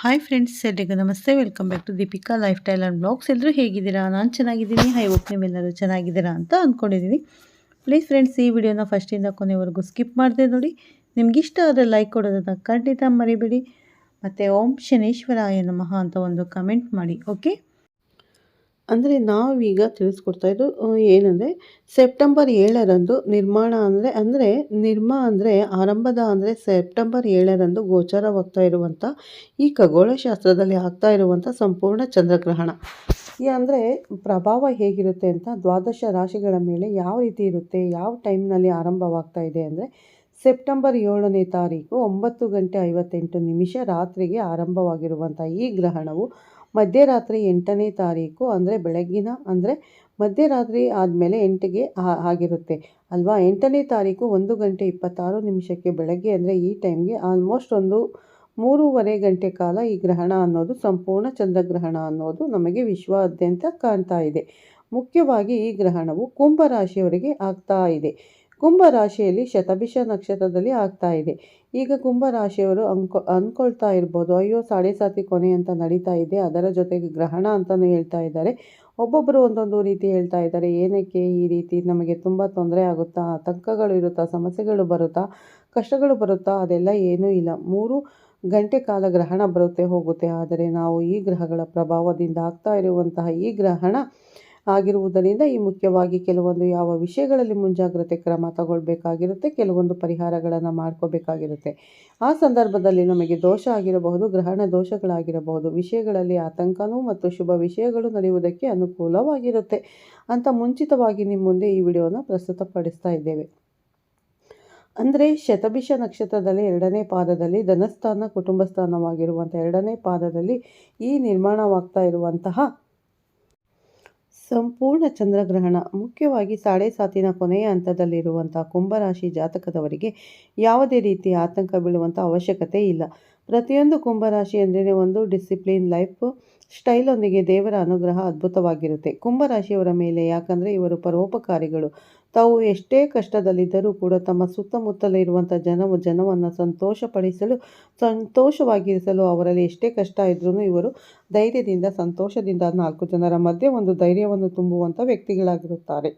Hi friends ಎಲ್ರಿಗೂ ನಮಸ್ತೆ. Welcome back to Deepika lifestyle and blogs ಎಲ್ಲರೂ ಹೇಗಿದ್ದೀರಾ? ನಾನು ಚೆನ್ನಾಗಿದ್ದೀನಿ. ಹೈ ಹೋಪ್ ನೀವೆಲ್ಲರೂ ಚೆನ್ನಾಗಿದ್ದೀರಾ ಅಂತ ಅಂದ್ಕೊಂಡಿದ್ದೀನಿ ಪ್ಲೀಸ್ ಫ್ರೆಂಡ್ಸ್ ಈ ವಿಡಿಯೋನ ಫಸ್ಟಿಂದ ಕೊನೆವರೆಗೂ ಸ್ಕಿಪ್ ಮಾಡಿದೆ ನೋಡಿ. ನಿಮ್ಗೆ ಇಷ್ಟ ಆದರೆ ಲೈಕ್ ಕೊಡೋದನ್ನು ಖಂಡಿತ ಮರಿಬೇಡಿ. ಮತ್ತು ಓಂ ಶನೇಶ್ವರಾಯ ನಮಃ ಅಂತ ಒಂದು ಕಮೆಂಟ್ ಮಾಡಿ ಓಕೆ ಅಂದರೆ ನಾವೀಗ ತಿಳಿಸ್ಕೊಡ್ತಾ ಇದ್ದು ಏನಂದರೆ ಸೆಪ್ಟೆಂಬರ್ ಏಳರಂದು ನಿರ್ಮಾಣ ಅಂದರೆ ಅಂದರೆ ನಿರ್ಮ ಅಂದರೆ ಆರಂಭದ ಅಂದರೆ ಸೆಪ್ಟೆಂಬರ್ ಏಳರಂದು ಗೋಚರವಾಗ್ತಾ ಇರುವಂಥ ಈ ಖಗೋಳಶಾಸ್ತ್ರದಲ್ಲಿ ಆಗ್ತಾ ಇರುವಂಥ ಸಂಪೂರ್ಣ ಚಂದ್ರಗ್ರಹಣ. ಈ ಅಂದರೆ ಪ್ರಭಾವ ಹೇಗಿರುತ್ತೆ ಅಂತ ದ್ವಾದಶ ರಾಶಿಗಳ ಮೇಲೆ ಯಾವ ರೀತಿ ಇರುತ್ತೆ, ಯಾವ ಟೈಮ್ನಲ್ಲಿ ಆರಂಭವಾಗ್ತಾ ಇದೆ ಅಂದರೆ ಸೆಪ್ಟೆಂಬರ್ ಏಳನೇ ತಾರೀಕು ಒಂಬತ್ತು ಗಂಟೆ ಐವತ್ತೆಂಟು ನಿಮಿಷ ರಾತ್ರಿಗೆ ಆರಂಭವಾಗಿರುವಂಥ ಈ ಗ್ರಹಣವು ಮಧ್ಯರಾತ್ರಿ ಎಂಟನೇ ತಾರೀಕು ಅಂದರೆ ಬೆಳಗ್ಗಿನ ಅಂದರೆ ಮಧ್ಯರಾತ್ರಿ ಆದಮೇಲೆ ಎಂಟಿಗೆ ಆಗಿರುತ್ತೆ. ಅಲ್ವಾ? ಎಂಟನೇ ತಾರೀಕು ಒಂದು ಗಂಟೆ ಇಪ್ಪತ್ತಾರು ನಿಮಿಷಕ್ಕೆ ಬೆಳಗ್ಗೆ ಅಂದರೆ ಈ ಟೈಮ್ಗೆ ಆಲ್ಮೋಸ್ಟ್ ಒಂದು ಮೂರುವರೆ ಗಂಟೆ ಕಾಲ ಈ ಗ್ರಹಣ ಅನ್ನೋದು ಸಂಪೂರ್ಣ ಚಂದ್ರಗ್ರಹಣ ಅನ್ನೋದು ನಮಗೆ ವಿಶ್ವಾದ್ಯಂತ ಕಾಣ್ತಾ ಇದೆ. ಮುಖ್ಯವಾಗಿ ಈ ಗ್ರಹಣವು ಕುಂಭ ರಾಶಿಯವರಿಗೆ ಆಗ್ತಾ ಇದೆ. ಕುಂಭ ರಾಶಿಯಲ್ಲಿ ಶತಭಿಷ ನಕ್ಷತ್ರದಲ್ಲಿ ಆಗ್ತಾ ಇದೆ. ಈಗ ಕುಂಭ ರಾಶಿಯವರು ಅನ್ಕೊ ಅಂದ್ಕೊಳ್ತಾ ಇರ್ಬೋದು. ಅಯ್ಯೋ ಸಾಡೆ ಸಾತಿ ಕೊನೆ ಅಂತ ನಡೀತಾ ಇದೆ. ಅದರ ಜೊತೆಗೆ ಗ್ರಹಣ ಅಂತಲೂ ಹೇಳ್ತಾ ಇದ್ದಾರೆ. ಒಬ್ಬೊಬ್ಬರು ಒಂದೊಂದು ರೀತಿ ಹೇಳ್ತಾ ಇದ್ದಾರೆ. ಏನಕ್ಕೆ ಈ ರೀತಿ? ನಮಗೆ ತುಂಬ ತೊಂದರೆ ಆಗುತ್ತಾ? ಆತಂಕಗಳು ಇರುತ್ತಾ? ಸಮಸ್ಯೆಗಳು ಬರುತ್ತಾ? ಕಷ್ಟಗಳು ಬರುತ್ತಾ? ಅದೆಲ್ಲ ಏನೂ ಇಲ್ಲ. ಮೂರು ಗಂಟೆ ಕಾಲ ಗ್ರಹಣ ಬರುತ್ತೆ, ಹೋಗುತ್ತೆ. ಆದರೆ ನಾವು ಈ ಗ್ರಹಗಳ ಪ್ರಭಾವದಿಂದ ಆಗ್ತಾ ಇರುವಂತಹ ಈ ಗ್ರಹಣ ಆಗಿರುವುದರಿಂದ ಈ ಮುಖ್ಯವಾಗಿ ಕೆಲವೊಂದು ಯಾವ ವಿಷಯಗಳಲ್ಲಿ ಮುಂಜಾಗ್ರತೆ ಕ್ರಮ ತಗೊಳ್ಬೇಕಾಗಿರುತ್ತೆ, ಕೆಲವೊಂದು ಪರಿಹಾರಗಳನ್ನು ಮಾಡ್ಕೋಬೇಕಾಗಿರುತ್ತೆ. ಆ ಸಂದರ್ಭದಲ್ಲಿ ನಮಗೆ ದೋಷ ಆಗಿರಬಹುದು, ಗ್ರಹಣ ದೋಷಗಳಾಗಿರಬಹುದು, ವಿಷಯಗಳಲ್ಲಿ ಆತಂಕನೂ ಮತ್ತು ಶುಭ ವಿಷಯಗಳು ನಡೆಯುವುದಕ್ಕೆ ಅನುಕೂಲವಾಗಿರುತ್ತೆ ಅಂತ ಮುಂಚಿತವಾಗಿ ನಿಮ್ಮ ಮುಂದೆ ಈ ವಿಡಿಯೋನ ಪ್ರಸ್ತುತಪಡಿಸ್ತಾ ಇದ್ದೇವೆ. ಅಂದರೆ ಶತಭಿಷ ನಕ್ಷತ್ರದಲ್ಲಿ ಎರಡನೇ ಪಾದದಲ್ಲಿ ಧನಸ್ಥಾನ ಕುಟುಂಬ ಸ್ಥಾನವಾಗಿರುವಂಥ ಎರಡನೇ ಪಾದದಲ್ಲಿ ಈ ನಿರ್ಮಾಣವಾಗ್ತಾ ಇರುವಂತಹ ಸಂಪೂರ್ಣ ಚಂದ್ರಗ್ರಹಣ, ಮುಖ್ಯವಾಗಿ ಸಾಡೆ ಸಾತಿನ ಕೊನೆಯ ಹಂತದಲ್ಲಿರುವಂಥ ಕುಂಭರಾಶಿ ಜಾತಕದವರಿಗೆ ಯಾವುದೇ ರೀತಿಯ ಆತಂಕ ಬೀಳುವಂಥ ಅವಶ್ಯಕತೆ ಇಲ್ಲ. ಪ್ರತಿಯೊಂದು ಕುಂಭರಾಶಿ ಅಂದರೆ ಒಂದು ಡಿಸಿಪ್ಲಿನ್ ಲೈಫ್ ಸ್ಟೈಲೊಂದಿಗೆ ದೇವರ ಅನುಗ್ರಹ ಅದ್ಭುತವಾಗಿರುತ್ತೆ. ಕುಂಭರಾಶಿಯವರ ಮೇಲೆ ಯಾಕಂದರೆ ಇವರು ಪರೋಪಕಾರಿಗಳು. ತಾವು ಎಷ್ಟೇ ಕಷ್ಟದಲ್ಲಿದ್ದರೂ ಕೂಡ ತಮ್ಮ ಸುತ್ತಮುತ್ತಲಿರುವಂಥ ಜನವು ಜನವನ್ನು ಸಂತೋಷಪಡಿಸಲು, ಸಂತೋಷವಾಗಿರಿಸಲು ಅವರಲ್ಲಿ ಎಷ್ಟೇ ಕಷ್ಟ ಇದ್ರೂ ಇವರು ಧೈರ್ಯದಿಂದ, ಸಂತೋಷದಿಂದ ನಾಲ್ಕು ಜನರ ಮಧ್ಯೆ ಒಂದು ಧೈರ್ಯವನ್ನು ತುಂಬುವಂಥ ವ್ಯಕ್ತಿಗಳಾಗಿರುತ್ತಾರೆ.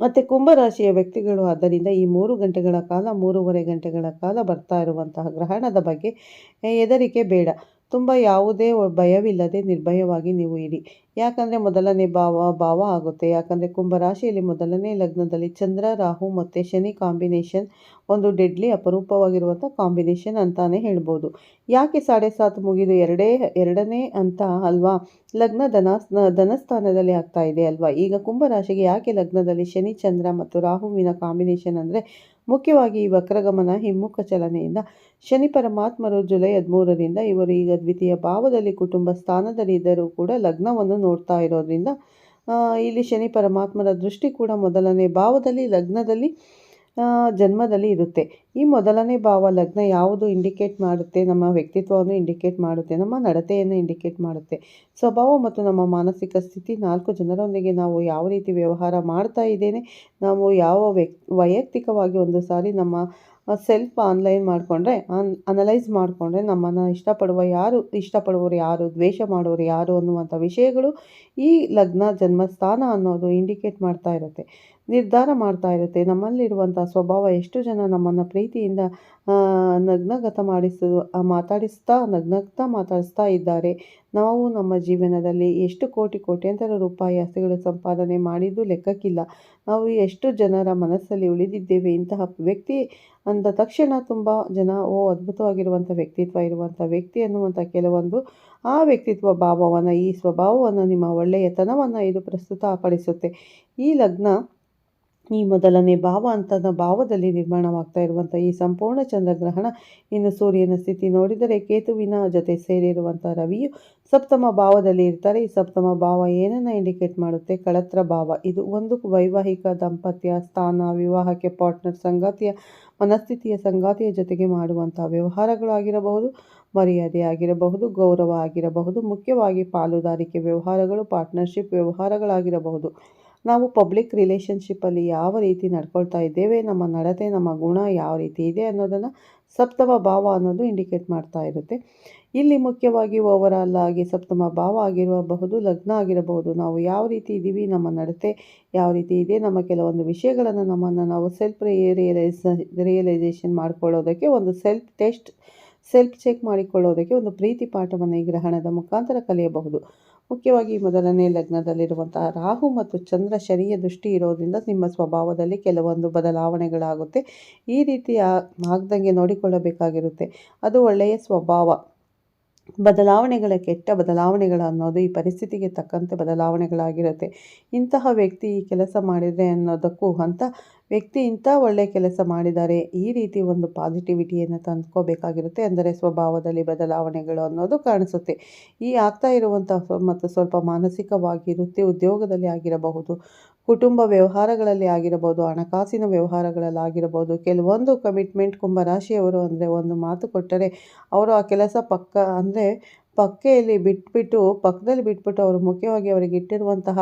ಮತ್ತು ಕುಂಭರಾಶಿಯ ವ್ಯಕ್ತಿಗಳು ಆದ್ದರಿಂದ ಈ ಮೂರು ಗಂಟೆಗಳ ಕಾಲ, ಮೂರುವರೆ ಗಂಟೆಗಳ ಕಾಲ ಬರ್ತಾ ಇರುವಂತಹ ಗ್ರಹಣದ ಬಗ್ಗೆ ಹೆದರಿಕೆ ಬೇಡ. ತುಂಬ ಯಾವುದೇ ಭಯವಿಲ್ಲದೆ ನಿರ್ಭಯವಾಗಿ ನೀವು ಇರಿ. ಯಾಕಂದರೆ ಮೊದಲನೇ ಭಾವ ಭಾವ ಆಗುತ್ತೆ. ಯಾಕಂದರೆ ಕುಂಭರಾಶಿಯಲ್ಲಿ ಮೊದಲನೇ ಲಗ್ನದಲ್ಲಿ ಚಂದ್ರ, ರಾಹು ಮತ್ತು ಶನಿ ಕಾಂಬಿನೇಷನ್ ಒಂದು ಡೆಡ್ಲಿ ಅಪರೂಪವಾಗಿರುವಂಥ ಕಾಂಬಿನೇಷನ್ ಅಂತಾನೆ ಹೇಳ್ಬೋದು. ಯಾಕೆ ಸಾಡೆ ಸಾತ್ ಮುಗಿದು ಎರಡೇ, ಎರಡನೇ ಅಂತ ಅಲ್ವಾ? ಲಗ್ನ ಧನ, ಧನಸ್ಥಾನದಲ್ಲಿ ಆಗ್ತಾ ಇದೆ ಅಲ್ವಾ? ಈಗ ಕುಂಭರಾಶಿಗೆ ಯಾಕೆ ಲಗ್ನದಲ್ಲಿ ಶನಿ, ಚಂದ್ರ ಮತ್ತು ರಾಹುವಿನ ಕಾಂಬಿನೇಷನ್ ಅಂದರೆ ಮುಖ್ಯವಾಗಿ ಈ ವಕ್ರಗಮನ ಹಿಮ್ಮುಖ ಚಲನೆಯಿಂದ ಶನಿ ಪರಮಾತ್ಮರು ಜುಲೈ ಹದಿಮೂರರಿಂದ ಇವರು ಈಗ ದ್ವಿತೀಯ ಭಾವದಲ್ಲಿ ಕುಟುಂಬ ಸ್ಥಾನದಲ್ಲಿ ಇದ್ದರೂ ಕೂಡ ಲಗ್ನವನ್ನು ನೋಡ್ತಾ ಇರೋದ್ರಿಂದ ಇಲ್ಲಿ ಶನಿ ಪರಮಾತ್ಮರ ದೃಷ್ಟಿ ಕೂಡ ಮೊದಲನೇ ಭಾವದಲ್ಲಿ ಲಗ್ನದಲ್ಲಿ ಜನ್ಮದಲ್ಲಿ ಇರುತ್ತೆ. ಈ ಮೊದಲನೇ ಭಾವ ಲಗ್ನ ಯಾವುದು ಇಂಡಿಕೇಟ್ ಮಾಡುತ್ತೆ, ನಮ್ಮ ವ್ಯಕ್ತಿತ್ವವನ್ನು ಇಂಡಿಕೇಟ್ ಮಾಡುತ್ತೆ, ನಮ್ಮ ನಡತೆಯನ್ನು ಇಂಡಿಕೇಟ್ ಮಾಡುತ್ತೆ. ಸ್ವಭಾವ ಮತ್ತು ನಮ್ಮ ಮಾನಸಿಕ ಸ್ಥಿತಿ ನಾಲ್ಕು ಜನರೊಂದಿಗೆ ನಾವು ಯಾವ ರೀತಿ ವ್ಯವಹಾರ ಮಾಡ್ತಾ ಇದ್ದೇನೆ, ನಾವು ಯಾವ ವ್ಯಕ್, ವೈಯಕ್ತಿಕವಾಗಿ ಒಂದು ಸಾರಿ ನಮ್ಮ ಸೆಲ್ಫ್ ಆನ್ಲೈನ್ ಮಾಡಿಕೊಂಡ್ರೆ, ಅನ್ ಅನಲೈಸ್ ಮಾಡಿಕೊಂಡ್ರೆ ನಮ್ಮನ್ನು ಇಷ್ಟಪಡುವ ಯಾರು, ಇಷ್ಟಪಡುವವರು ಯಾರು, ದ್ವೇಷ ಮಾಡೋರು ಯಾರು ಅನ್ನುವಂಥ ವಿಷಯಗಳು ಈ ಲಗ್ನ ಜನ್ಮಸ್ಥಾನ ಅನ್ನೋದು ಇಂಡಿಕೇಟ್ ಮಾಡ್ತಾ ಇರುತ್ತೆ. ನಿರ್ಧಾರ ಮಾಡ್ತಾ ಇರುತ್ತೆ. ನಮ್ಮಲ್ಲಿರುವಂಥ ಸ್ವಭಾವ ಎಷ್ಟು ಜನ ನಮ್ಮನ್ನು ಪ್ರೀತಿಯಿಂದ ನಗ್ನಗತ ಮಾಡಿಸ ಮಾತಾಡಿಸ್ತಾ, ನಗ್ನಗ್ತಾ ಮಾತಾಡಿಸ್ತಾ ಇದ್ದಾರೆ. ನಾವು ನಮ್ಮ ಜೀವನದಲ್ಲಿ ಎಷ್ಟು ಕೋಟಿ, ಕೋಟ್ಯಂತರ ರೂಪಾಯಿ ಆಸೆಗಳು ಸಂಪಾದನೆ ಮಾಡಿದ್ದು ಲೆಕ್ಕಕ್ಕಿಲ್ಲ. ನಾವು ಎಷ್ಟು ಜನರ ಮನಸ್ಸಲ್ಲಿ ಉಳಿದಿದ್ದೇವೆ ಇಂತಹ ವ್ಯಕ್ತಿ ಅಂದ ತಕ್ಷಣ ತುಂಬ ಜನ, ಓ ಅದ್ಭುತವಾಗಿರುವಂಥ ವ್ಯಕ್ತಿತ್ವ ಇರುವಂಥ ವ್ಯಕ್ತಿ ಅನ್ನುವಂಥ ಕೆಲವೊಂದು ಆ ವ್ಯಕ್ತಿತ್ವ ಭಾವವನ್ನು, ಈ ಸ್ವಭಾವವನ್ನು ನಿಮ್ಮ ಒಳ್ಳೆಯತನವನ್ನು ಇದು ಪ್ರಸ್ತುತ ಈ ಲಗ್ನ ಈ ಮೊದಲನೇ ಭಾವ ಅಂತದ ಭಾವದಲ್ಲಿ ನಿರ್ಮಾಣವಾಗ್ತಾ ಇರುವಂಥ ಈ ಸಂಪೂರ್ಣ ಚಂದ್ರಗ್ರಹಣ ಇನ್ನು ಸೂರ್ಯನ ಸ್ಥಿತಿ ನೋಡಿದರೆ ಕೇತುವಿನ ಜೊತೆ ಸೇರಿರುವಂಥ ರವಿಯು ಸಪ್ತಮ ಭಾವದಲ್ಲಿ ಇರ್ತಾರೆ. ಈ ಸಪ್ತಮ ಭಾವ ಏನನ್ನು ಇಂಡಿಕೇಟ್ ಮಾಡುತ್ತೆ? ಕಳತ್ರ ಭಾವ. ಇದು ಒಂದು ವೈವಾಹಿಕ ದಾಂಪತ್ಯ, ಸ್ಥಾನ, ವಿವಾಹಕ್ಕೆ ಪಾರ್ಟ್ನರ್ ಸಂಗಾತಿಯ ಮನಸ್ಥಿತಿಯ ಸಂಗಾತಿಯ ಜೊತೆಗೆ ಮಾಡುವಂಥ ವ್ಯವಹಾರಗಳು ಆಗಿರಬಹುದು, ಮರ್ಯಾದೆ ಆಗಿರಬಹುದು, ಗೌರವ ಆಗಿರಬಹುದು, ಮುಖ್ಯವಾಗಿ ಪಾಲುದಾರಿಕೆ ವ್ಯವಹಾರಗಳು ಪಾರ್ಟ್ನರ್ಶಿಪ್ ವ್ಯವಹಾರಗಳಾಗಿರಬಹುದು. ನಾವು ಪಬ್ಲಿಕ್ ರಿಲೇಷನ್ಶಿಪ್ಪಲ್ಲಿ ಯಾವ ರೀತಿ ನಡ್ಕೊಳ್ತಾ ಇದ್ದೇವೆ, ನಮ್ಮ ನಡತೆ, ನಮ್ಮ ಗುಣ ಯಾವ ರೀತಿ ಇದೆ ಅನ್ನೋದನ್ನು ಸಪ್ತಮ ಭಾವ ಅನ್ನೋದು ಇಂಡಿಕೇಟ್ ಮಾಡ್ತಾ ಇರುತ್ತೆ. ಇಲ್ಲಿ ಮುಖ್ಯವಾಗಿ ಓವರಾಲ್ ಆಗಿ ಸಪ್ತಮ ಭಾವ ಆಗಿರಬಹುದು, ಲಗ್ನ ಆಗಿರಬಹುದು, ನಾವು ಯಾವ ರೀತಿ ಇದ್ದೀವಿ, ನಮ್ಮ ನಡತೆ ಯಾವ ರೀತಿ ಇದೆ, ನಮ್ಮ ಕೆಲವೊಂದು ವಿಷಯಗಳನ್ನು ನಮ್ಮನ್ನು ನಾವು ಸೆಲ್ಫ್ ರಿಯಲೈಸ ರಿಯಲೈಸೇಷನ್ ಮಾಡಿಕೊಳ್ಳೋದಕ್ಕೆ ಒಂದು ಸೆಲ್ಫ್ ಟೆಸ್ಟ್ ಸೆಲ್ಫ್ ಚೆಕ್ ಮಾಡಿಕೊಳ್ಳೋದಕ್ಕೆ ಒಂದು ಪ್ರೀತಿ ಪಾಠವನ್ನು ಗ್ರಹಣದ ಮುಖಾಂತರ ಕಲಿಯಬಹುದು. ಮುಖ್ಯವಾಗಿ ಮೊದಲನೇ ಲಗ್ನದಲ್ಲಿರುವಂತಹ ರಾಹು ಮತ್ತು ಚಂದ್ರ ಶನಿಯ ದೃಷ್ಟಿ ಇರೋದ್ರಿಂದ ನಿಮ್ಮ ಸ್ವಭಾವದಲ್ಲಿ ಕೆಲವೊಂದು ಬದಲಾವಣೆಗಳಾಗುತ್ತೆ. ಈ ರೀತಿ ಆಗ್ದಂಗೆ ನೋಡಿಕೊಳ್ಳಬೇಕಾಗಿರುತ್ತೆ. ಅದು ಒಳ್ಳೆಯ ಸ್ವಭಾವ. ಬದಲಾವಣೆಗಳ, ಕೆಟ್ಟ ಬದಲಾವಣೆಗಳು ಅನ್ನೋದು ಈ ಪರಿಸ್ಥಿತಿಗೆ ತಕ್ಕಂತೆ ಬದಲಾವಣೆಗಳಾಗಿರುತ್ತೆ. ಇಂತಹ ವ್ಯಕ್ತಿ ಈ ಕೆಲಸ ಮಾಡಿದರೆ ಅನ್ನೋದಕ್ಕೂ ಅಂತ ವ್ಯಕ್ತಿ ಇಂಥ ಒಳ್ಳೆಯ ಕೆಲಸ ಮಾಡಿದ್ದಾರೆ, ಈ ರೀತಿ ಒಂದು ಪಾಸಿಟಿವಿಟಿಯನ್ನು ತಂದ್ಕೋಬೇಕಾಗಿರುತ್ತೆ ಅಂದರೆ ಸ್ವಭಾವದಲ್ಲಿ ಬದಲಾವಣೆಗಳು ಅನ್ನೋದು ಕಾಣಿಸುತ್ತೆ. ಈ ಆಗ್ತಾ ಇರುವಂಥ ಮತ್ತು ಸ್ವಲ್ಪ ಮಾನಸಿಕವಾಗಿ ವೃತ್ತಿ ಉದ್ಯೋಗದಲ್ಲಿ ಆಗಿರಬಹುದು ಕುಟುಂಬ ವ್ಯವಹಾರಗಳಲ್ಲಿ ಆಗಿರಬಹುದು, ಹಣಕಾಸಿನ ವ್ಯವಹಾರಗಳಲ್ಲಿ ಆಗಿರಬಹುದು ಕೆಲವೊಂದು ಕಮಿಟ್ಮೆಂಟ್ ಕುಂಭರಾಶಿಯವರು ಅಂದರೆ ಒಂದು ಮಾತು ಕೊಟ್ಟರೆ ಅವರು ಆ ಕೆಲಸ ಪಕ್ಕ ಅಂದರೆ ಪಕ್ಕೆಯಲ್ಲಿ ಬಿಟ್ಬಿಟ್ಟು, ಪಕ್ಕದಲ್ಲಿ ಬಿಟ್ಬಿಟ್ಟು ಅವರು ಮುಖ್ಯವಾಗಿ ಅವರಿಗೆ ಇಟ್ಟಿರುವಂತಹ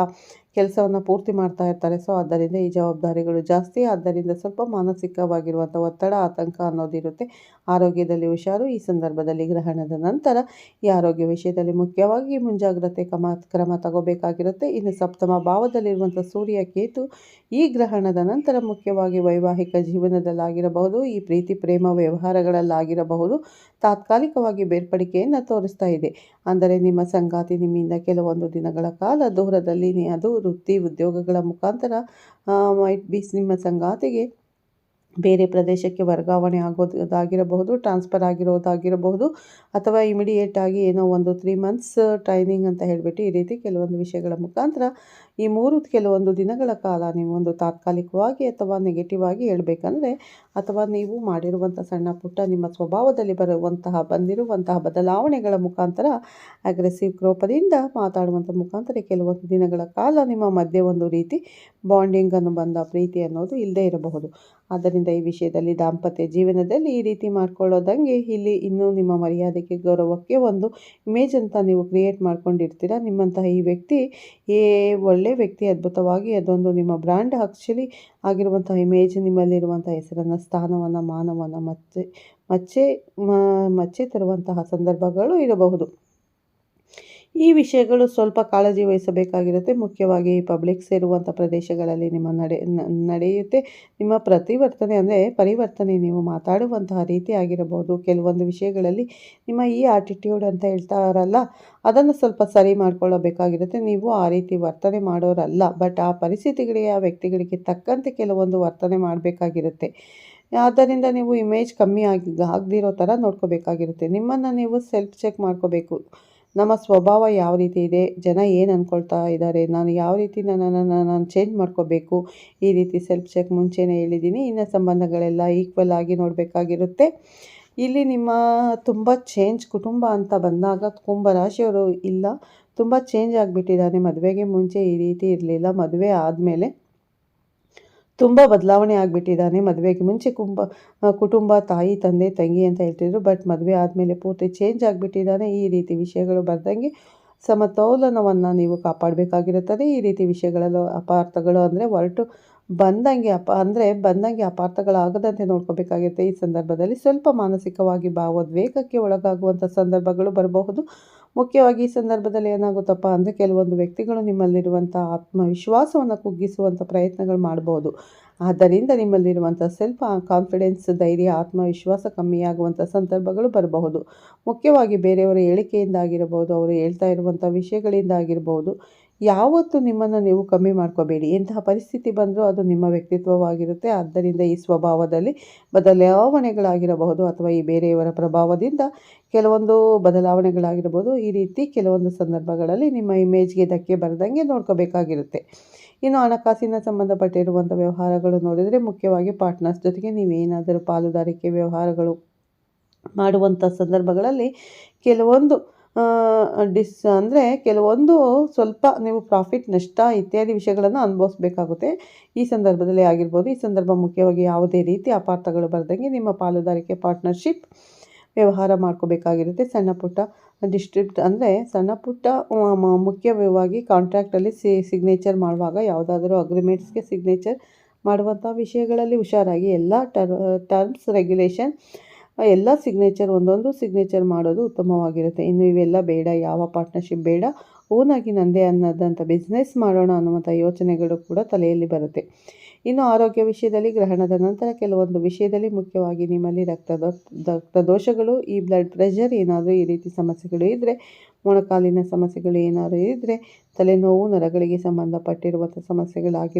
ಕೆಲಸವನ್ನು ಪೂರ್ತಿ ಮಾಡ್ತಾ ಇರ್ತಾರೆ. ಸೊ ಆದ್ದರಿಂದ ಈ ಜವಾಬ್ದಾರಿಗಳು ಜಾಸ್ತಿ. ಆದ್ದರಿಂದ ಸ್ವಲ್ಪ ಮಾನಸಿಕವಾಗಿರುವಂಥ ಒತ್ತಡ, ಆತಂಕ ಅನ್ನೋದಿರುತ್ತೆ ಆರೋಗ್ಯದಲ್ಲಿ ಹುಷಾರು. ಈ ಸಂದರ್ಭದಲ್ಲಿ ಗ್ರಹಣದ ನಂತರ ಈ ಆರೋಗ್ಯ ವಿಷಯದಲ್ಲಿ ಮುಖ್ಯವಾಗಿ ಮುಂಜಾಗ್ರತೆ ಕ್ರಮ ಕ್ರಮ ತಗೋಬೇಕಾಗಿರುತ್ತೆ. ಇನ್ನು ಸಪ್ತಮ ಭಾವದಲ್ಲಿರುವಂಥ ಸೂರ್ಯ ಕೇತು ಈ ಗ್ರಹಣದ ನಂತರ ಮುಖ್ಯವಾಗಿ ವೈವಾಹಿಕ ಜೀವನದಲ್ಲಾಗಿರಬಹುದು. ಈ ಪ್ರೀತಿ, ಪ್ರೇಮ, ವ್ಯವಹಾರಗಳಲ್ಲಾಗಿರಬಹುದು. ತಾತ್ಕಾಲಿಕವಾಗಿ ಬೇರ್ಪಡಿಕೆಯನ್ನು ತೋರಿಸ್ತಾ ಇದೆ. ಅಂದರೆ ನಿಮ್ಮ ಸಂಗಾತಿ ನಿಮ್ಮಿಂದ ಕೆಲವೊಂದು ದಿನಗಳ ಕಾಲ ದೂರದಲ್ಲಿ, ಅದು ವೃತ್ತಿ ಉದ್ಯೋಗಗಳ ಮುಖಾಂತರ ಮೈಟ್ ಬಿ ನಿಮ್ಮ ಸಂಗಾತಿಗೆ ಬೇರೆ ಪ್ರದೇಶಕ್ಕೆ ವರ್ಗಾವಣೆ ಆಗೋದಾಗಿರಬಹುದು ಟ್ರಾನ್ಸ್ಫರ್ ಆಗಿರೋದಾಗಿರಬಹುದು, ಅಥವಾ ಇಮಿಡಿಯೇಟ್ ಆಗಿ ಏನೋ ಒಂದು ತ್ರೀ ಮಂತ್ಸ್ ಟ್ರೈನಿಂಗ್ ಅಂತ ಹೇಳಿಬಿಟ್ಟು ಈ ರೀತಿ ಕೆಲವೊಂದು ವಿಷಯಗಳ ಮುಖಾಂತರ ಈ ಮೂರು ಕೆಲವೊಂದು ದಿನಗಳ ಕಾಲ ನೀವು ಒಂದು ತಾತ್ಕಾಲಿಕವಾಗಿ ಅಥವಾ ನೆಗೆಟಿವ್ ಆಗಿ ಹೇಳಬೇಕಂದ್ರೆ ಅಥವಾ ನೀವು ಮಾಡಿರುವಂಥ ಸಣ್ಣ ಪುಟ್ಟ ನಿಮ್ಮ ಸ್ವಭಾವದಲ್ಲಿ ಬರುವಂತಹ, ಬಂದಿರುವಂತಹ ಬದಲಾವಣೆಗಳ ಮುಖಾಂತರ ಅಗ್ರೆಸಿವ್ ಕ್ರೋಪದಿಂದ ಮಾತಾಡುವಂಥ ಮುಖಾಂತರ ಕೆಲವೊಂದು ದಿನಗಳ ಕಾಲ ನಿಮ್ಮ ಮಧ್ಯೆ ಒಂದು ರೀತಿ ಬಾಂಡಿಂಗನ್ನು ಬಂದ ಪ್ರೀತಿ ಅನ್ನೋದು ಇಲ್ಲದೇ ಇರಬಹುದು. ಆದ್ದರಿಂದ ಈ ವಿಷಯದಲ್ಲಿ ದಾಂಪತ್ಯ ಜೀವನದಲ್ಲಿ ಈ ರೀತಿ ಮಾಡ್ಕೊಳ್ಳೋದಂಗೆ ಇಲ್ಲಿ ಇನ್ನೂ ನಿಮ್ಮ ಮರ್ಯಾದೆಗೆ ಗೌರವಕ್ಕೆ ಒಂದು ಇಮೇಜ್ ಅಂತ ನೀವು ಕ್ರಿಯೇಟ್ ಮಾಡ್ಕೊಂಡಿರ್ತೀರ? ನಿಮ್ಮಂತಹ ಈ ವ್ಯಕ್ತಿ ಏ ಒಳ್ಳೆ ವ್ಯಕ್ತಿ, ಅದ್ಭುತವಾಗಿ ಅದೊಂದು ನಿಮ್ಮ ಬ್ರ್ಯಾಂಡ್ ಆ್ಯಕ್ಚುಲಿ ಆಗಿರುವಂಥ ಇಮೇಜ್ ನಿಮ್ಮಲ್ಲಿರುವಂಥ ಹೆಸರನ್ನು, ಸ್ಥಾನವನ್ನು, ಮಾನವನ್ನು ಮತ್ತೆ, ಮಚ್ಚೆ ಮಚ್ಚೆ ತರುವಂತಹ ಸಂದರ್ಭಗಳು ಇರಬಹುದು. ಈ ವಿಷಯಗಳು ಸ್ವಲ್ಪ ಕಾಳಜಿ ವಹಿಸಬೇಕಾಗಿರುತ್ತೆ. ಮುಖ್ಯವಾಗಿ ಪಬ್ಲಿಕ್ ಸೇರುವಂಥ ಪ್ರದೇಶಗಳಲ್ಲಿ ನಿಮ್ಮ ನಡೆ ನಡೆಯುತ್ತೆ. ನಿಮ್ಮ ಪ್ರತಿವರ್ತನೆ ಅಂದರೆ ಪರಿವರ್ತನೆ. ನೀವು ಮಾತಾಡುವಂತಹ ರೀತಿ ಆಗಿರಬಹುದು. ಕೆಲವೊಂದು ವಿಷಯಗಳಲ್ಲಿ ನಿಮ್ಮ ಈ ಆಟಿಟ್ಯೂಡ್ ಅಂತ ಹೇಳ್ತಾರಲ್ಲ, ಅದನ್ನು ಸ್ವಲ್ಪ ಸರಿ ಮಾಡ್ಕೊಳ್ಳಬೇಕಾಗಿರುತ್ತೆ. ನೀವು ಆ ರೀತಿ ವರ್ತನೆ ಮಾಡೋರಲ್ಲ, ಬಟ್ ಆ ಪರಿಸ್ಥಿತಿಗಳಿಗೆ, ಆ ವ್ಯಕ್ತಿಗಳಿಗೆ ತಕ್ಕಂತೆ ಕೆಲವೊಂದು ವರ್ತನೆ ಮಾಡಬೇಕಾಗಿರುತ್ತೆ. ಆದ್ದರಿಂದ ನೀವು ಇಮೇಜ್ ಕಮ್ಮಿ ಆಗಿ, ಆಗದಿರೋ ಥರ ನೋಡ್ಕೋಬೇಕಾಗಿರುತ್ತೆ. ನಿಮ್ಮನ್ನು ನೀವು ಸೆಲ್ಫ್ ಚೆಕ್ ಮಾಡ್ಕೋಬೇಕು. ನಮ್ಮ ಸ್ವಭಾವ ಯಾವ ರೀತಿ ಇದೆ? ಜನ ಏನು ಅಂದ್ಕೊಳ್ತಾ ಇದ್ದಾರೆ ನಾನು ಯಾವ ರೀತಿ ನನ್ನನ್ನು ನಾನು ಚೇಂಜ್ ಮಾಡ್ಕೋಬೇಕು? ಈ ರೀತಿ ಸೆಲ್ಫ್ ಚೆಕ್ ಮುಂಚೆನೇ ಹೇಳಿದ್ದೀನಿ. ಇನ್ನು ಸಂಬಂಧಗಳೆಲ್ಲ ಈಕ್ವಲ್ ಆಗಿ ನೋಡಬೇಕಾಗಿರುತ್ತೆ. ಇಲ್ಲಿ ನಿಮ್ಮ ತುಂಬ ಚೇಂಜ್ ಕುಟುಂಬ ಅಂತ ಬಂದಾಗ ಕುಂಭ ರಾಶಿಯವರು ಇಲ್ಲ. ತುಂಬ ಚೇಂಜ್ ಆಗಿಬಿಟ್ಟಿದ್ದಾನೆ ಮದುವೆಗೆ ಮುಂಚೆ ಈ ರೀತಿ ಇರಲಿಲ್ಲ. ಮದುವೆ ಆದಮೇಲೆ ತುಂಬ ಬದಲಾವಣೆ ಆಗಿಬಿಟ್ಟಿದ್ದಾನೆ ಮದುವೆಗೆ. ಮುಂಚೆ ಕುಂಬ ಕುಟುಂಬ, ತಾಯಿ, ತಂದೆ, ತಂಗಿ ಅಂತ ಹೇಳ್ತಿದ್ರು, ಬಟ್ ಮದುವೆ ಆದಮೇಲೆ ಪೂರ್ತಿ ಚೇಂಜ್ ಆಗಿಬಿಟ್ಟಿದ್ದಾನೆ. ಈ ರೀತಿ ವಿಷಯಗಳು ಬರ್ದಂಗೆ ಸಮತೋಲನವನ್ನು ನೀವು ಕಾಪಾಡಬೇಕಾಗಿರುತ್ತದೆ. ಈ ರೀತಿ ವಿಷಯಗಳಲ್ಲೂ ಅಪಾರ್ಥಗಳು ಅಂದರೆ ಹೊರಟು ಬಂದಂಗೆ ಅಪ, ಅಂದರೆ ಬಂದಂಗೆ ಅಪಾರ್ಥಗಳಾಗದಂತೆ ನೋಡ್ಕೋಬೇಕಾಗಿರುತ್ತೆ ಈ ಸಂದರ್ಭದಲ್ಲಿ ಸ್ವಲ್ಪ ಮಾನಸಿಕವಾಗಿ ಭಾವೋದ್ವೇಗಕ್ಕೆ ಒಳಗಾಗುವಂಥ ಸಂದರ್ಭಗಳು ಬರಬಹುದು. ಮುಖ್ಯವಾಗಿ ಈ ಸಂದರ್ಭದಲ್ಲಿ ಏನಾಗುತ್ತಪ್ಪ ಅಂದರೆ ಕೆಲವೊಂದು ವ್ಯಕ್ತಿಗಳು ನಿಮ್ಮಲ್ಲಿರುವಂಥ ಆತ್ಮವಿಶ್ವಾಸವನ್ನು ಕುಗ್ಗಿಸುವಂಥ ಪ್ರಯತ್ನಗಳು ಮಾಡ್ಬೋದು. ಆದ್ದರಿಂದ ನಿಮ್ಮಲ್ಲಿರುವಂಥ ಸೆಲ್ಫ್ ಕಾನ್ಫಿಡೆನ್ಸ್ ಧೈರ್ಯ, ಆತ್ಮವಿಶ್ವಾಸ ಕಮ್ಮಿಯಾಗುವಂಥ ಸಂದರ್ಭಗಳು ಬರಬಹುದು. ಮುಖ್ಯವಾಗಿ ಬೇರೆಯವರ ಹೇಳಿಕೆಯಿಂದ ಆಗಿರಬಹುದು ಅವರು ಹೇಳ್ತಾ ಇರುವಂಥ ವಿಷಯಗಳಿಂದ ಆಗಿರ್ಬೋದು ಯಾವತ್ತೂ ನಿಮ್ಮನ್ನು ನೀವು ಕಮ್ಮಿ ಮಾಡ್ಕೋಬೇಡಿ. ಎಂತಹ ಪರಿಸ್ಥಿತಿ ಬಂದರೂ ಅದು ನಿಮ್ಮ ವ್ಯಕ್ತಿತ್ವವಾಗಿರುತ್ತೆ. ಆದ್ದರಿಂದ ಈ ಸ್ವಭಾವದಲ್ಲಿ ಬದಲಾವಣೆಗಳಾಗಿರಬಹುದು ಅಥವಾ ಈ ಬೇರೆಯವರ ಪ್ರಭಾವದಿಂದ ಕೆಲವೊಂದು ಬದಲಾವಣೆಗಳಾಗಿರ್ಬೋದು ಈ ರೀತಿ ಕೆಲವೊಂದು ಸಂದರ್ಭಗಳಲ್ಲಿ ನಿಮ್ಮ ಇಮೇಜ್ಗೆ ಧಕ್ಕೆ ಬರದಂಗೆ ನೋಡ್ಕೋಬೇಕಾಗಿರುತ್ತೆ. ಇನ್ನು ಹಣಕಾಸಿನ ಸಂಬಂಧಪಟ್ಟಿರುವಂಥ ವ್ಯವಹಾರಗಳು ನೋಡಿದರೆ ಮುಖ್ಯವಾಗಿ ಪಾರ್ಟ್ನರ್ಸ್ ಜೊತೆಗೆ ನೀವೇನಾದರೂ ಪಾಲುದಾರಿಕೆ ವ್ಯವಹಾರಗಳು ಮಾಡುವಂಥ ಸಂದರ್ಭಗಳಲ್ಲಿ ಕೆಲವೊಂದು ಡಿಸ್ ಅಂದರೆ ಕೆಲವೊಂದು ಸ್ವಲ್ಪ ನೀವು ಪ್ರಾಫಿಟ್ ನಷ್ಟ ಇತ್ಯಾದಿ ವಿಷಯಗಳನ್ನು ಅನುಭವಿಸ್ಬೇಕಾಗುತ್ತೆ. ಈ ಸಂದರ್ಭದಲ್ಲಿ ಆಗಿರ್ಬೋದು, ಈ ಸಂದರ್ಭ ಮುಖ್ಯವಾಗಿ ಯಾವುದೇ ರೀತಿ ಅಪಾರ್ಥಗಳು ಬರ್ದಂಗೆ ನಿಮ್ಮ ಪಾಲುದಾರಿಕೆ ಪಾರ್ಟ್ನರ್ಶಿಪ್ ವ್ಯವಹಾರ ಮಾಡ್ಕೋಬೇಕಾಗಿರುತ್ತೆ. ಸಣ್ಣ ಪುಟ್ಟ ಡಿಸ್ಟ್ರಿಕ್ಟ್ ಅಂದರೆ ಸಣ್ಣ ಪುಟ್ಟ ಮುಖ್ಯವಾಗಿ ಕಾಂಟ್ರಾಕ್ಟಲ್ಲಿ ಸಿ ಸಿಗ್ನೇಚರ್ ಮಾಡುವಾಗ ಯಾವುದಾದರೂ ಅಗ್ರಿಮೆಂಟ್ಸ್ಗೆ ಸಿಗ್ನೇಚರ್ ಮಾಡುವಂಥ ವಿಷಯಗಳಲ್ಲಿ ಹುಷಾರಾಗಿ ಎಲ್ಲ ಟರ್ ಟರ್ಮ್ಸ್ ರೆಗ್ಯುಲೇಷನ್ ಎಲ್ಲ ಸಿಗ್ನೇಚರ್ ಒಂದೊಂದು ಸಿಗ್ನೇಚರ್ ಮಾಡೋದು ಉತ್ತಮವಾಗಿರುತ್ತೆ. ಇನ್ನು ಇವೆಲ್ಲ ಬೇಡ, ಯಾವ ಪಾರ್ಟ್ನರ್ಶಿಪ್ ಬೇಡ ಓನಾಗಿ ನಂದೇ ಅನ್ನೋದಂಥ ಬಿಸ್ನೆಸ್ ಮಾಡೋಣ ಅನ್ನುವಂಥ ಯೋಚನೆಗಳು ಕೂಡ ತಲೆಯಲ್ಲಿ ಬರುತ್ತೆ. ಇನ್ನು ಆರೋಗ್ಯ ವಿಷಯದಲ್ಲಿ ಗ್ರಹಣದ ನಂತರ ಕೆಲವೊಂದು ವಿಷಯದಲ್ಲಿ ಮುಖ್ಯವಾಗಿ ನಿಮ್ಮಲ್ಲಿ ರಕ್ತದ ರಕ್ತದೋಷಗಳು ಈ ಬ್ಲಡ್ ಪ್ರೆಷರ್ ಏನಾದರೂ ಈ ರೀತಿ ಸಮಸ್ಯೆಗಳು ಇದ್ದರೆ ಮೊಣಕಾಲಿನ ಸಮಸ್ಯೆಗಳು ಏನಾದರೂ ಇದ್ದರೆ ತಲೆನೋವು, ನರಗಳಿಗೆ ಸಂಬಂಧಪಟ್ಟಿರುವಂಥ ಸಮಸ್ಯೆಗಳಾಗಿ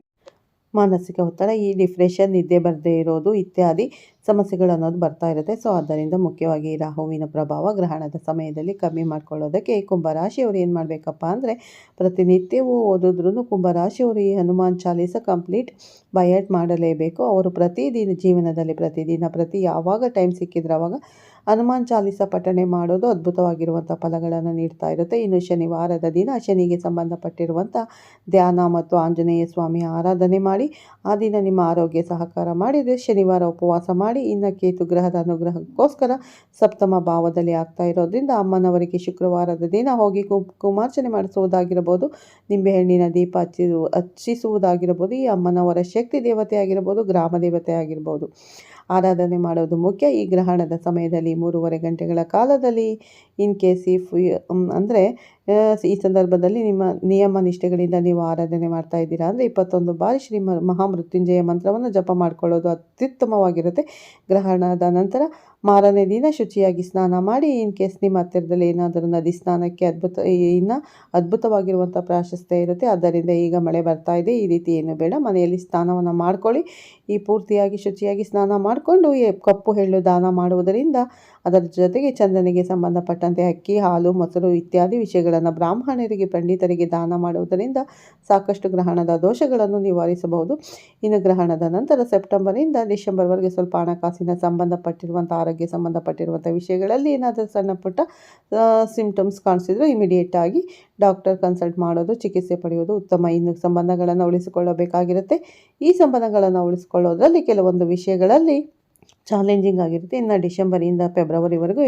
ಮಾನಸಿಕ ಒತ್ತಡ, ಈ ಡಿಪ್ರೆಷನ್, ನಿದ್ದೆ ಬರದೇ ಇರೋದು ಇತ್ಯಾದಿ ಸಮಸ್ಯೆಗಳು ಅನ್ನೋದು ಬರ್ತಾ ಇರುತ್ತೆ. ಸೊ ಆದ್ದರಿಂದ ಮುಖ್ಯವಾಗಿ ರಾಹುವಿನ ಪ್ರಭಾವ ಗ್ರಹಣದ ಸಮಯದಲ್ಲಿ ಕಮ್ಮಿ ಮಾಡ್ಕೊಳ್ಳೋದಕ್ಕೆ ಕುಂಭರಾಶಿಯವರು ಏನು ಮಾಡಬೇಕಪ್ಪ ಅಂದರೆ, ಪ್ರತಿನಿತ್ಯವೂ ಓದಿದ್ರೂ ಕುಂಭರಾಶಿಯವರು ಈ ಹನುಮಾನ್ ಚಾಲೀಸ ಕಂಪ್ಲೀಟ್ ಬಯಟ್ ಮಾಡಲೇಬೇಕು. ಅವರು ಪ್ರತಿದಿನ ಜೀವನದಲ್ಲಿ ಪ್ರತಿದಿನ, ಪ್ರತಿ ಯಾವಾಗ ಟೈಮ್ ಸಿಕ್ಕಿದ್ರೆ ಅವಾಗ ಹನುಮಾನ್ ಚಾಲಿಸ ಪಠಣೆ ಮಾಡೋದು ಅದ್ಭುತವಾಗಿರುವಂಥ ಫಲಗಳನ್ನು ನೀಡ್ತಾ ಇರುತ್ತೆ. ಇನ್ನು ಶನಿವಾರದ ದಿನ ಶನಿಗೆ ಸಂಬಂಧಪಟ್ಟಿರುವಂಥ ಧ್ಯಾನ ಮತ್ತು ಆಂಜನೇಯ ಸ್ವಾಮಿ ಆರಾಧನೆ ಮಾಡಿ, ಆ ದಿನ ನಿಮ್ಮ ಆರೋಗ್ಯ ಸಹಕಾರ ಮಾಡಿದರೆ ಶನಿವಾರ ಉಪವಾಸ ಮಾಡಿ, ಇನ್ನು ಕೇತು ಗ್ರಹದ ಅನುಗ್ರಹಕ್ಕೋಸ್ಕರ ಸಪ್ತಮ ಭಾವದಲ್ಲಿ ಆಗ್ತಾ ಇರೋದ್ರಿಂದ ಅಮ್ಮನವರಿಗೆ ಶುಕ್ರವಾರದ ದಿನ ಹೋಗಿ ಕುಮಾರ್ಚನೆ ಮಾಡಿಸುವುದಾಗಿರ್ಬೋದು ನಿಂಬೆಹಣ್ಣಿನ ದೀಪ ಹಚ್ಚಿ ಹಚ್ಚಿಸುವುದಾಗಿರಬಹುದು ಈ ಅಮ್ಮನವರ ಶಕ್ತಿ ದೇವತೆ ಆಗಿರಬಹುದು ಗ್ರಾಮ ದೇವತೆ ಆಗಿರ್ಬೋದು ಆರಾಧನೆ ಮಾಡೋದು ಮುಖ್ಯ. ಈ ಗ್ರಹಣದ ಸಮಯದಲ್ಲಿ ಮೂರುವರೆ ಗಂಟೆಗಳ ಕಾಲದಲ್ಲಿ ಇನ್ ಕೇಸ್ ಇಫ್ ಅಂದರೆ ಈ ಸಂದರ್ಭದಲ್ಲಿ ನಿಮ್ಮ ನಿಯಮ ನಿಷ್ಠೆಗಳಿಂದ ನೀವು ಆರಾಧನೆ ಮಾಡ್ತಾ ಇದ್ದೀರಾ ಅಂದರೆ ಇಪ್ಪತ್ತೊಂದು ಬಾರಿ ಶ್ರೀ ಮಹಾಮೃತ್ಯುಂಜಯ ಮಂತ್ರವನ್ನು ಜಪ ಮಾಡಿಕೊಳ್ಳೋದು ಅತ್ಯುತ್ತಮವಾಗಿರುತ್ತೆ. ಗ್ರಹಣದ ನಂತರ ಮಾರನೇ ದಿನ ಶುಚಿಯಾಗಿ ಸ್ನಾನ ಮಾಡಿ, ಇನ್ ಕೇಸ್ ನಿಮ್ಮ ಹತ್ತಿರದಲ್ಲಿ ಏನಾದರೂ ನದಿ ಸ್ನಾನಕ್ಕೆ ಅದ್ಭುತ ಇನ್ನು ಅದ್ಭುತವಾಗಿರುವಂಥ ಪ್ರಾಶಸ್ತ್ಯ ಇರುತ್ತೆ ಆದ್ದರಿಂದ ಈಗ ಮಳೆ ಬರ್ತಾ ಇದೆ, ಈ ರೀತಿ ಏನು ಬೇಡ, ಮನೆಯಲ್ಲಿ ಸ್ನಾನವನ್ನು ಮಾಡ್ಕೊಳ್ಳಿ. ಈ ಪೂರ್ತಿಯಾಗಿ ಶುಚಿಯಾಗಿ ಸ್ನಾನ ಮಾಡಿಕೊಂಡು ಕಪ್ಪು ಎಳ್ಳು ದಾನ ಮಾಡುವುದರಿಂದ ಅದರ ಜೊತೆಗೆ ಚಂದನಿಗೆ ಸಂಬಂಧಪಟ್ಟಂತೆ ಅಕ್ಕಿ, ಹಾಲು, ಮೊಸರು ಇತ್ಯಾದಿ ವಿಷಯಗಳನ್ನು ಬ್ರಾಹ್ಮಣರಿಗೆ, ಪಂಡಿತರಿಗೆ ದಾನ ಮಾಡುವುದರಿಂದ ಸಾಕಷ್ಟು ಗ್ರಹಣದ ದೋಷಗಳನ್ನು ನಿವಾರಿಸಬಹುದು. ಇನ್ನು ಗ್ರಹಣದ ನಂತರ ಸೆಪ್ಟೆಂಬರಿಂದ ಡಿಸೆಂಬರ್ವರೆಗೆ ಸ್ವಲ್ಪ ಹಣಕಾಸಿನ ಸಂಬಂಧಪಟ್ಟಿರುವಂಥ, ಆರೋಗ್ಯ ಸಂಬಂಧಪಟ್ಟಿರುವಂಥ ವಿಷಯಗಳಲ್ಲಿ ಏನಾದರೂ ಸಣ್ಣ ಪುಟ್ಟ ಸಿಂಪ್ಟಮ್ಸ್ ಕಾಣಿಸಿದ್ರು ಇಮಿಡಿಯೇಟಾಗಿ ಡಾಕ್ಟರ್ ಕನ್ಸಲ್ಟ್ ಮಾಡೋದು, ಚಿಕಿತ್ಸೆ ಪಡೆಯೋದು ಉತ್ತಮ. ಇನ್ನು ಸಂಬಂಧಗಳನ್ನು ಉಳಿಸಿಕೊಳ್ಳಬೇಕಾಗಿರುತ್ತೆ. ಈ ಸಂಬಂಧಗಳನ್ನು ಉಳಿಸಿಕೊಳ್ಳೋದ್ರಲ್ಲಿ ಕೆಲವೊಂದು ವಿಷಯಗಳಲ್ಲಿ ಚಾಲೆಂಜಿಂಗ್ ಆಗಿರುತ್ತೆ. ಇನ್ನು ಡಿಸೆಂಬರಿಂದ ಫೆಬ್ರವರಿವರೆಗೂ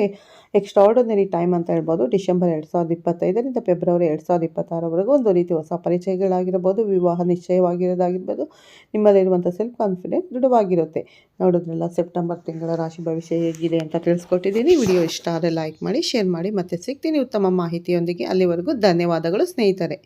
ಎಕ್ಸ್ಟ್ರಾರ್ಡಿನರಿ ಟೈಮ್ ಅಂತ ಹೇಳ್ಬೋದು. ಡಿಸೆಂಬರ್ ಎರಡು ಸಾವಿರದ ಇಪ್ಪತ್ತೈದರಿಂದ ಫೆಬ್ರವರಿ ಎರಡು ಸಾವಿರದ ಇಪ್ಪತ್ತಾರವರೆಗೂ ಒಂದು ರೀತಿ ಹೊಸ ಪರಿಚಯಗಳಾಗಿರ್ಬೋದು, ವಿವಾಹ ನಿಶ್ಚಯವಾಗಿರೋದಾಗಿರ್ಬೋದು. ನಿಮ್ಮಲ್ಲಿರುವಂಥ ಸೆಲ್ಫ್ ಕಾನ್ಫಿಡೆನ್ಸ್ ದೃಢವಾಗಿರುತ್ತೆ. ನೋಡೋದ್ರಲ್ಲ ಸೆಪ್ಟೆಂಬರ್ ತಿಂಗಳ ರಾಶಿ ಭವಿಷ್ಯ ಹೇಗಿದೆ ಅಂತ ತಿಳಿಸ್ಕೊಟ್ಟಿದ್ದೀನಿ. ವಿಡಿಯೋ ಇಷ್ಟ ಆದರೆ ಲೈಕ್ ಮಾಡಿ ಶೇರ್ ಮಾಡಿ. ಮತ್ತೆ ಸಿಗ್ತೀನಿ ಉತ್ತಮ ಮಾಹಿತಿಯೊಂದಿಗೆ. ಅಲ್ಲಿವರೆಗೂ ಧನ್ಯವಾದಗಳು ಸ್ನೇಹಿತರೆ.